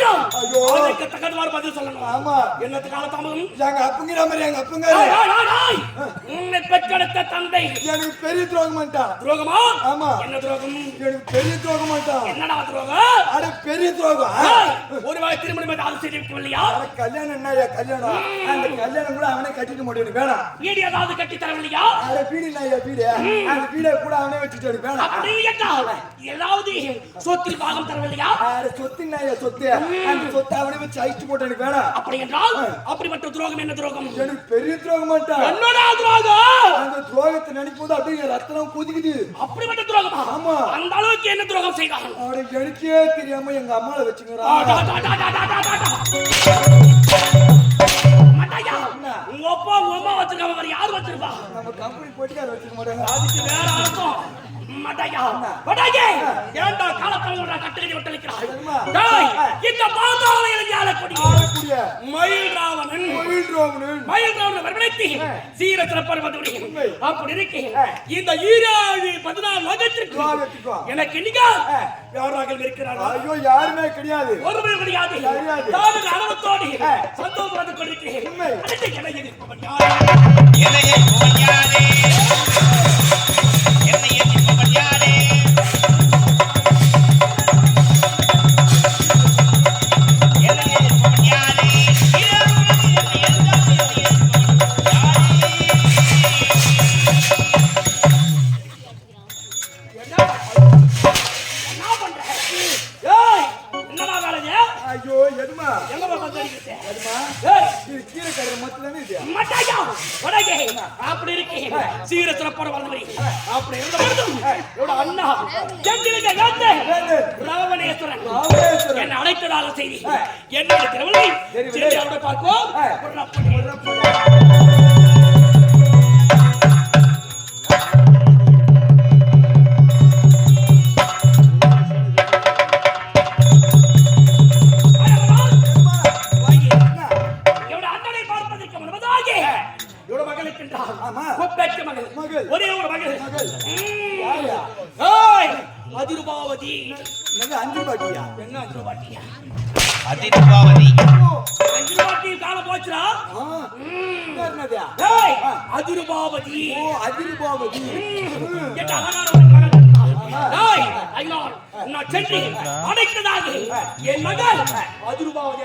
வேண்டும் ஐயோ. அதற்கு தகுந்தவாறு பதில் சொல்லணும். ஆமா. என்னத்து காலத்தாமதம் எங்க அப்புங்கிற மாதிரி எங்க அப்புங்க. உன்னை பெற்றெடுத்த தந்தை. எனக்கு பெரிய துரோகம் பண்ணிட்டான் துரோகமா? ஆமா. என்ன துரோகம்? எனக்கு பெரிய துரோகம் பண்ணிட்டான் என்னடா துரோகம்? அட பெரிய துரோகம். ஏய், ஒருவேளை திருமணம் ஏதாவது செய்து வைக்கவில்லையா அட கல்யாணம் என்னய்யா கல்யாணம்? அந்த கல்யாணம் கூட அவனே கட்டிட்டு முடியும் வேணாம். வீடு ஏதாவது கட்டி தரவில்லையா அட வீடு என்னய்யா வீடு. அந்த வீடை கூட அவனே வச்சுட்டு வேணாம். அப்படி ஏதாவது சொத்தில் பாகம் தரவில்லையா? சொத்து சொத்து அந்த சொத்தை அவனே வச்சு அழிச்சு போட்டு எனக்கு வேணாம். அப்படி என்றால் அப்படிப்பட்ட துரோகம் என்ன துரோகம்? எனக்கு பெரிய துரோகம் என்னடா துரோகம்? அந்த துரோகத்தை நினைக்கும் போது அப்படியே ரத்தம் கொதிக்குது. அப்படிப்பட்ட துரோகமா? ஆமா. அந்த அளவுக்கு என்ன துரோகம் செய்தான் அவட எனக்கே தெரியாம எங்க அம்மாவை. மாட்டாயா? உங்க அப்பா உங்க அம்மா வச்சிருக்காம வேற யார் வச்சிருப்பா? நம்ம கம்பெனி போயிட்டு வச்சுக்க மாட்டாங்க. அதுக்கு வேற அர்த்தம் மாட்டாயா மாட்டாயே ஏன்டா காலத்தவங்களோட கட்டளை விட்டளிக்கிறாய். டேய், இந்த பாதாள கொடி ஆளக்கூடிய. மயில் ராவணன் மயில் ராவணன். அப்படி இருக்கு. இந்த பதினாலு லட்சத்திற்கு துரோகத்துக்கும் எனக்கு நீங்க யாராக இருக்கிறார்கள் ஐயோ யாருமே கிடையாது. ஒருவர் கிடையாது. நான் அனுபவத்தோடு சந்தோஷம் வந்து கொண்டிருக்கிறேன். உண்மை. யார்? யாரே? அண்ணா. ராவணேஸ்வரன். என்னை அழைத்ததாக செய்தி என்னோட திரவலை சரி, சென்று விடு. அவரை பார்ப்போம் ஏய், ஐயா, நான் சென்று அடைத்ததாக என் மகள் அதிருபாவதி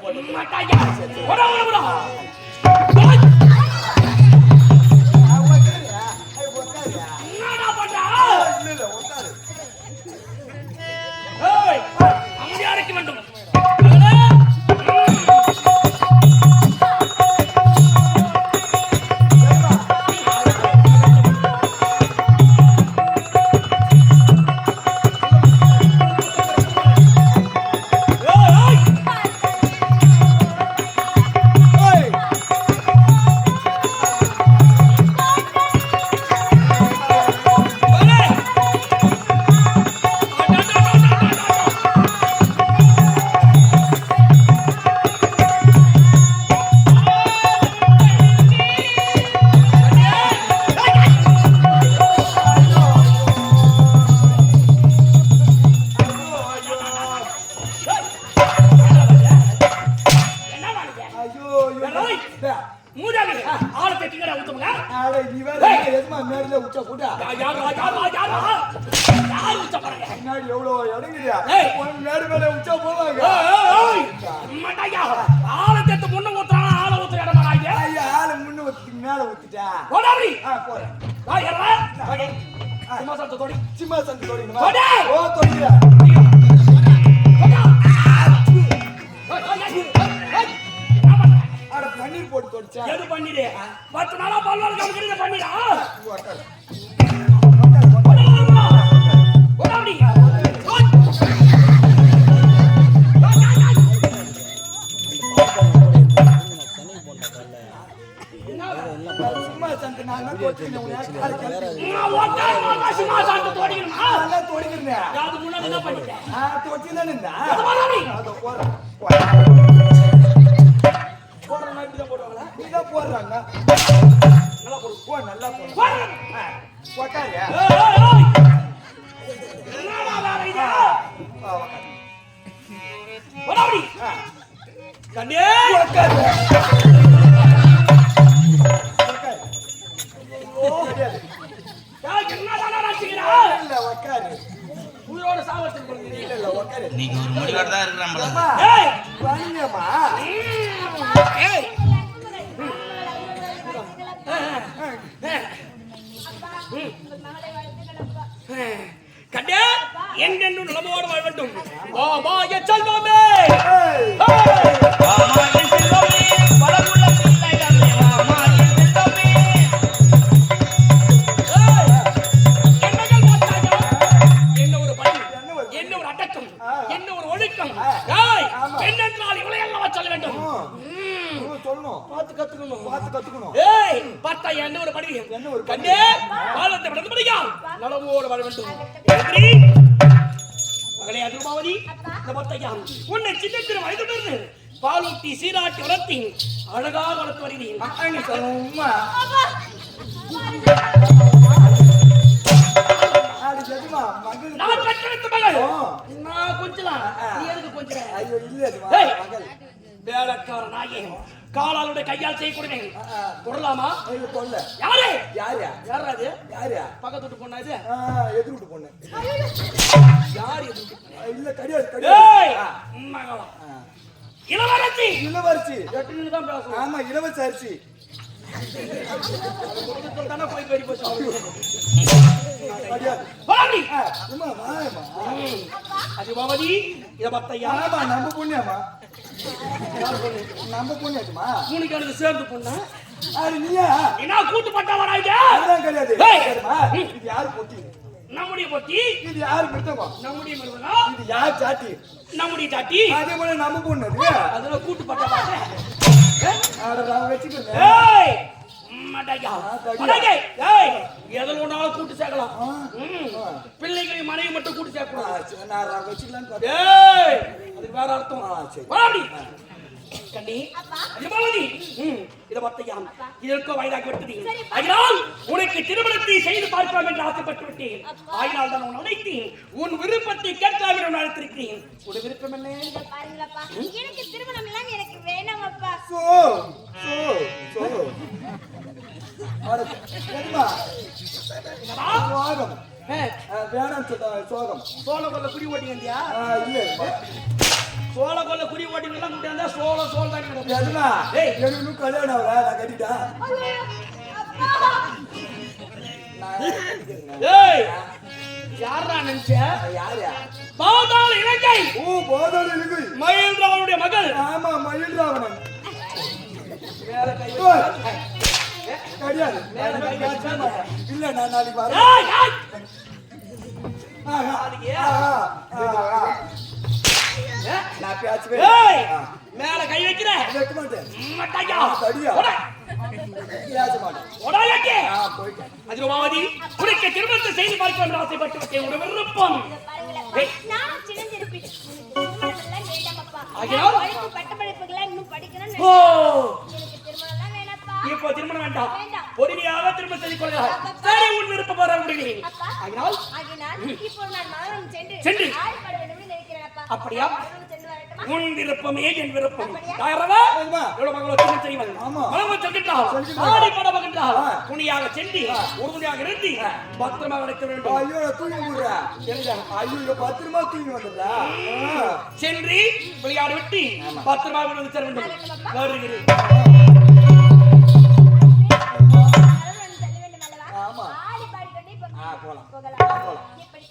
போடுவாங்க உட்காரு இன்னைக்கு ஒரு முடிவோட தான் ஏய் கண்டே என்னென்னு நலமோடு வாழ வேண்டும். என் செல்வமே. என் செல்வமே, வளமுள்ள? என்ன ஒரு பணி என்ன ஒரு அடக்கம். என்ன ஒரு ஒழுக்கம்? ஆ. ஏய் ஆமா. பெண் என்றால் இவளை அல்லவா சொல்ல வேண்டும். சொல்லணும். பார்த்து கத்துக்கணும். பார்த்து கத்துக்கணும். ஏய் பார்த்தா என்ன ஒரு படி? என்ன ஒரு படி? கண்டே காலத்தை விடந்து படியா? நலவோடு வாழ வேண்டும். மகளே அதிர்மாவதி இந்த பத்தையா உன்னை சின்னத்திர வயதுடனே பாலூட்டி சீராட்டி வளர்த்தி அழகாக வளர்த்து வருகிறேன். ஜெஜமா மகள். நான் கட்டெடுத்த மகள். நான் கொஞ்சலாம் நீ எதுக்கு கொஞ்ச ஐயோ இல்ல. மகள். வேலைக்கார நாயே காலாளுடைய கையால் ஆ. தொடலாமா தொல்ல. யாரு? யாரியா யாரா அது? யாரியா பக்கத்து வீட்டு பொண்ணா இது? ஆ எதிர்விட்டு பொண்ணு. யார் ஆ, இல்ல கிடையாது ஏய்! கிடையாது. இளவரசி! இளவரசி. எட்டு தான் பேசுவோம் ஆமா இளவரசி அரிசி. தானே போய் பெரிய போச்சு. அது பாவதி இத ஆமா நம்ம பொண்ணியாமா நம்ம பொண்ணியாச்சுமா மூணுக்கு எனக்கு சேர்ந்து பொண்ணு? அது நீயா? என்ன கூட்டு பட்டா வராங்க அதெல்லாம் கிடையாது? இது யாரு பொட்டி? நம்முடைய பொத்தி இது யாரு மிருத்தமா நம்முடைய மிருதனா இது யார் சாட்டி நம்முடைய தாட்டி அதே போல நம்ம பொண்ணு அது. அதுல கூட்டு பட்டா வாங்க அட, நான் வச்சுக்கிறேன். ஏய். மடையே ஏய் எதில் ஒன்றாலும் கூட்டு சேர்க்கலாம். நான் வச்சுக்கலான்னு அது வேற அர்த்தம். சரி. வாடி கண்ணி. அஜமாவதி இத பார்த்தையா இதற்கோ வயதாகி விட்டது. அதனால் உனக்கு திருமணத்தை செய்து பார்க்கலாம் என்று ஆசைப்பட்டு விட்டேன் ஆயினால் தான் உன் அழைத்தேன். உன் விருப்பத்தை கேட்கலாம் என்று நான் அழைத்திருக்கிறேன். உன் விருப்பம் என்ன? இங்க பாருங்களப்பா எனக்கு திருமணம் எல்லாம் எனக்கு வேணாம் அப்பா சோ, சோ, சோ. அட, என்னடா? சோகம். சோழ கொல்ல குடி ஓட்டிங்கண்டியா இல்ல. சோழ கொல்ல குடி ஓட்டிங்கெல்லாம் முடியாதா சோழ சோழ தான் ஏய். எனக்கு கல்யாணம் ஆகல, நான் கட்டிக்கிறேங்க. ஏய் யாரா நினைச்ச யாருயா? பாதாள இலங்கை ஓ, போதாது இருக்கு. மகேந்திராவுடைய மகள் ஆமா, மயில் ராவணன். மேல கை கிடையாது. பேசவே மாட்டேன். இல்ல, நான் நாளைக்கு வரேன். மேல கை வைக்கிறேன் வைக்க மாட்டேன் அதிரமாவதி திருமணத்தை செய்து பார்க்க ஆசைப்பட்டு விருப்பம் பட்ட இன்னும் படிக்கணும்னு இப்போ திருமணம் வேண்டாம். வேண்டாம். பொறுமையாக திருமணம் செய்து கொள்கிறார் சரி உன் விருப்பம் வர அதனால் சென்று அப்படியா? உன் விருப்பமே என் விருப்பம். ஆமா. எவ்வளவு மகளோ திருமணம் செய்வன் செல்கின்றால் செல்கின்றாள். ஆடி படமகின்றால் ஆ. துணியாக சென்று உறுதுணையாக இருந்து பத்திரமாக வைக்க வேண்டும். ஐயோ தூங்கி விடுறேன் ஐயோ பத்திரமா தூங்கி வந்துடுறா சென்று விளையாடி விட்டு பத்திரமாக கொண்டு செல்ல வேண்டும். வருகிறேன். போலாம். போகலாம். எப்படி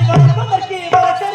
ಬಂದರ್ಕಿ ಬರತೆ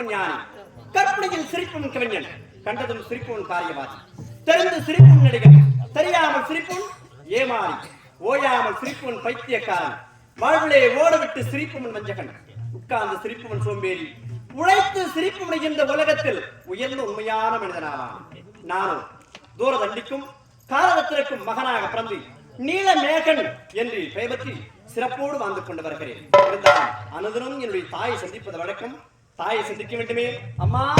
கோபத்தில் ஞானி. கற்பனையில் சிரிப்பும் கவிஞன். கண்டதும் சிரிப்பவன் காரியவாதி. தெரிந்து சிரிப்பும் நடிகன். தெரியாமல் சிரிப்பும் ஏமாறி. ஓயாமல் சிரிப்பவன் பைத்தியக்காரன். வாழ்விலே ஓடவிட்டு சிரிப்பவன் வஞ்சகன். உட்கார்ந்து சிரிப்பவன் சோம்பேறி. உழைத்து சிரிப்பவன் இந்த உலகத்தில் உயர்ந்த உண்மையான மனிதனாவான். நானும் தூர தண்டிக்கும் காலத்திற்கும் மகனாக பிறந்து நீல மேகன் என்று பெயர் பற்றி சிறப்போடு வாழ்ந்து கொண்டு வருகிறேன். இருந்தால் அனுதினம் என்னுடைய தாயை சந்திப்பது வழக்கம். தாயை சந்திக்க வேண்டுமே. அம்மா.